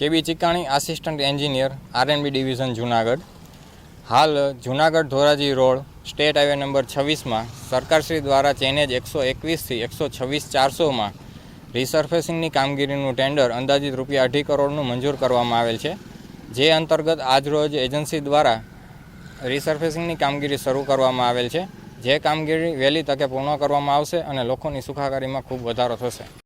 K B Chikani assistant engineer R N B division Junagadh. હાલ, Junagadh Dhoraji road state highway number છવ્વીસમાં સરકારશ્રી દ્વારા ચેનેજ એકસો એકવીસથી એકસો છવ્વીસ ચારસોમાં રિસર્ફેસિંગની કામગીરીનું ટેન્ડર અંદાજિત રૂપિયા અઢી કરોડનું મંજૂર કરવામાં આવેલ છે. જે અંતર્ગત આજરોજ એજન્સી દ્વારા રિસર્ફેસિંગની કામગીરી શરૂ કરવામાં આવેલ છે. જે કામગીરી વહેલી તકે પૂર્ણ કરવામાં આવશે અને લોકોની સુખાકારીમાં ખૂબ વધારો થશે.